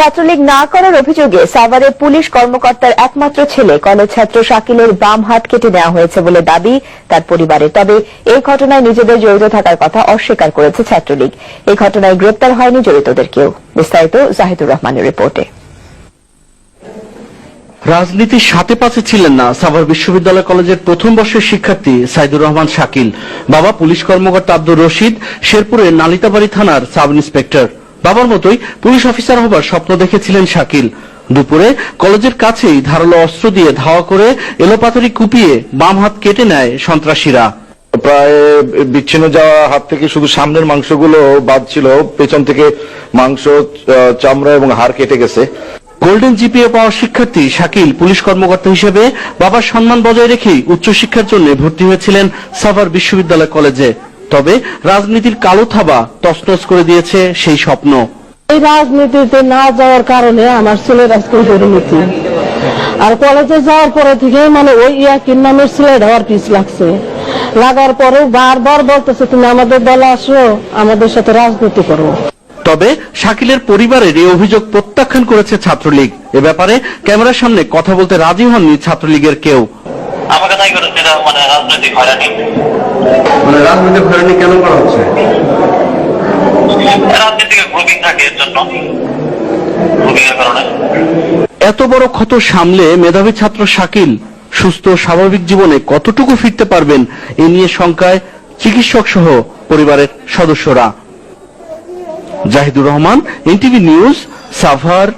ছাত্রলীগ না করার অভিযোগে সাভারে পুলিশ কর্মকর্তার একমাত্র ছেলে কলেজ ছাত্র শাকিলের বাম হাত কেটে নেওয়া হয়েছে বলে দাবি তার পরিবারের তবে এই ঘটনায় নিজেদের জড়িত থাকার কথা অস্বীকার করেছে ছাত্রলীগ। এই ঘটনায় গ্রেপ্তার হয়নি জড়িতদের কেউ। বিস্তারিত জাহিদুর রহমানের রিপোর্টে। রাজনীতির সাথে পাশে ছিলেন না সাভার বিশ্ববিদ্যালয় কলেজের প্রথম বর্ষের শিক্ষার্থী সাইদুর রহমান শাকিল। বাবা পুলিশ কর্মকর্তা আব্দুর রশিদ, শেরপুরের নালিতাবাড়ি থানার সাব ইন্সপেক্টর বাবার মতোই পুলিশ অফিসার হবার স্বপ্ন দেখেছিলেন শাকিল। দুপুরে কলেজের কাছেই ধারালো অস্ত্র দিয়ে ধাওয়া করে এলোপাতারি কুপিয়ে বাম হাত কেটে নেয় সন্ত্রাসীরা। প্রায় বিচ্ছিন্ন যাওয়া হাত থেকে শুধু সামনের মাংসগুলো বাদ ছিল পেছন থেকে মাংস চামড়া এবং হাড় কেটে গেছে। গোল্ডেন জিপিএ পাওয়া শিক্ষার্থী শাকিল পুলিশ কর্মকর্তা হিসেবে বাবার সম্মান বজায় রেখেই উচ্চশিক্ষার জন্য ভর্তি হয়েছিলেন সাভার বিশ্ববিদ্যালয় কলেজে। তবে রাজনীতির কালো থাবা তছনছ করে দিয়েছে সেই স্বপ্ন। এই রাজনীতিতে না যাওয়ার কারণে আমার ছেলের আজকে পরিণতি আর কলেজে যাওয়ার পরে থেকে মানে ওই ইয়াকির নামের ছেলেটা আর পিছ লাগছে। লাগার পরেও বারবার বলতেছে তুমি আমাদের দলে আসো আমাদের সাথে রাজনীতি করো। তবে শাকিলের পরিবারের এই অভিযোগ প্রত্যাখ্যান করেছে ছাত্রলীগ। এ ব্যাপারে ক্যামেরার সামনে কথা বলতে রাজি হননি ছাত্রলীগের কেউ। আমাকে তাই করে যেটা মানে রাজনৈতিক হয়রানি। মানে রাজনৈতিক হয়রানি কেন করা হচ্ছে? রাজনীতিকে গ্রুপিং থাকে এর জন্য গ্রুপিং কারণে। এত বড় ক্ষত সামলে মেধাবী ছাত্র শাকিল সুস্থ স্বাভাবিক জীবনে কতটুকু ফিরতে পারবেন এ নিয়ে শঙ্কায় চিকিৎসক সহ পরিবারের সদস্যরা। Zahidur Rahman NTV news Savar.